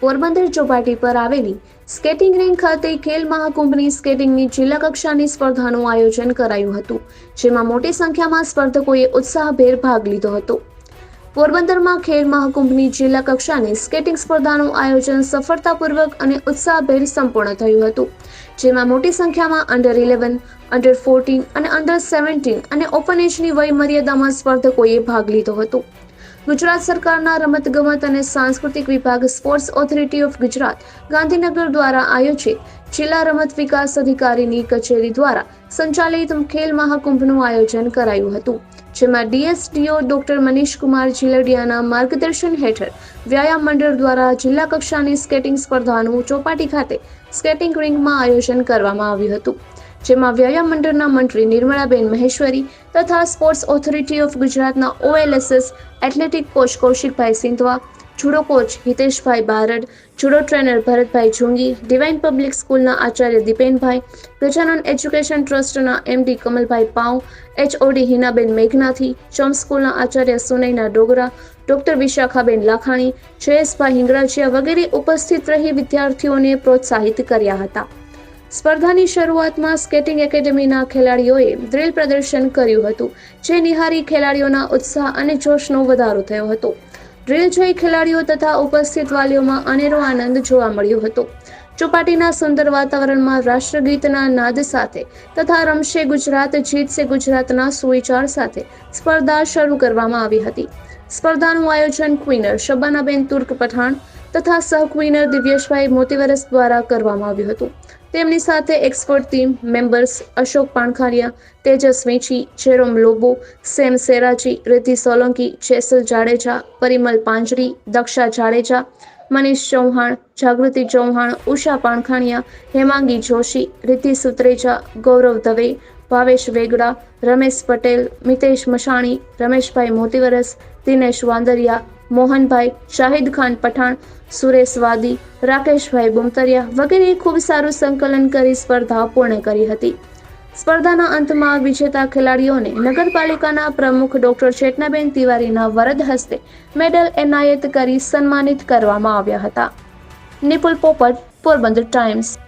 પોરબંદર ચોપાટી પર આવેલી skating ring ખાતે ખેલ મહાકુંભની સ્કેટિંગની જિલ્લા કક્ષાની સ્પર્ધાનું આયોજન કરાયું હતું, જેમાં મોટી સંખ્યામાં સ્પર્ધકોએ ઉત્સાહભેર ભાગ લીધો હતો. પોરબંદરમાં ખેલ મહાકુંભની જિલ્લા કક્ષાની સ્કેટિંગ સ્પર્ધાનું આયોજન સફળતાપૂર્વક અને ઉત્સાહભેર સંપૂર્ણ થયું હતું, જેમાં મોટી સંખ્યામાં અંડર ઇલેવન અંડર ફોર્ટીન અને અંડર સેવન્ટીન અને ઓપન એજની વય મર્યાદામાં સ્પર્ધકોએ ભાગ લીધો હતો. ગુજરાત સરકારના રમતગમત અને સાંસ્કૃતિક વિભાગ sports authority of Gujarat Gandhinagar દ્વારા આયોજિત જિલ્લા રમત વિકાસ અધિકારીની કચેરી દ્વારા સંચાલિત ખેલ મહાકુંભનું આયોજન કરાયું હતું, જેમાં ડીએસડીઓ ડોક્ટર મનીષ કુમાર જીલડિયાના માર્ગદર્શન હેઠળ વ્યાયામ મંડળ દ્વારા જિલ્લા કક્ષાની સ્કેટિંગ સ્પર્ધાનું ચોપાટી ખાતે સ્કેટિંગ રિંગમાં આયોજન કરવામાં આવ્યું હતું. જેમાં વ્યાયામ મંડળના મંત્રી નિર્મળાબેન મહેશ્વરી તથા સ્પોર્ટ્સ ઓથોરિટી ઓફ ગુજરાતના OLSS athletic coach Kaushikbhai Sindhva, judo coach Hiteshbhai Barad, judo trainer ભરતભાઈ જુંગી ડિવાઇન પબ્લિક સ્કૂલના આચાર્ય દીપેનભાઈ ગજાનંદ એજ્યુકેશન ટ્રસ્ટના એમડી કમલભાઈ પાઉ, એચઓડી હિનાબેન મેઘનાથી, ચોમ સ્કૂલના આચાર્ય સુનૈના ડોગરા, ડોક્ટર વિશાખાબેન લાખાણી, જયેશભાઈ હિંગરાજીયા વગેરે ઉપસ્થિત રહી વિદ્યાર્થીઓને પ્રોત્સાહિત કર્યા હતા. સ્પર્ધાની શરૂઆતમાં સ્કેટિંગ એકેડેમીના ખેલાડીઓએ ડ્રિલ પ્રદર્શન કર્યું હતું, જે નિહારી ખેલાડીઓના ઉત્સાહ અને જોશનો વધારો થયો હતો. ડ્રિલ જોઈ ખેલાડીઓ તથા ઉપસ્થિત વાલીઓમાં અનેરો આનંદ જોવા મળ્યો હતો. ચોપાટીના સુંદર વાતાવરણમાં રાષ્ટ્રગીતના નાદ સાથે તથા રમશે ગુજરાત, જીતશે ગુજરાતના સુવિચાર સાથે સ્પર્ધા શરૂ કરવામાં આવી હતી. સ્પર્ધાનું આયોજન ક્વીનર શબાનાબેન તુર્ક પઠાણ તથા સહ ક્વીનર દિવ્યેશભાઈ મોતીવરસ દ્વારા કરવામાં આવ્યું હતું. તેમની સાથે expert team members Ashok Pankhariya Tejas Vechi Jerome Lobo, Sam Seraji, Riddhi Solanki, Jesal Jadeja, Parimal Panjari, Daksha Jadeja, Manish Chauhan, Jagruti Chauhan, Usha Pankhaniya Hemangi Joshi, Riddhi Sutreja, Gaurav Dave, Bhavesh Vegda, Ramesh Patel, Mitesh Mashani Rameshbhai Motivaras, Dinesh Vandariya Mohanbhai, Shahid Khan Pathan Suresh Vadi Rakeshbhai Bumtariya વગેરે ખૂબ સારું સંકલન કરી સ્પર્ધા પૂર્ણ કરી હતી. સ્પર્ધાના અંતમાં વિજેતા ખેલાડીઓને નગરપાલિકાના પ્રમુખ ડોક્ટર ચેતનાબેન તિવારીના વરદ હસ્તે મેડલ એનાયત કરી સન્માનિત કરવામાં આવ્યા હતા. નિપુલ પોપટ, પોરબંદર ટાઈમ્સ.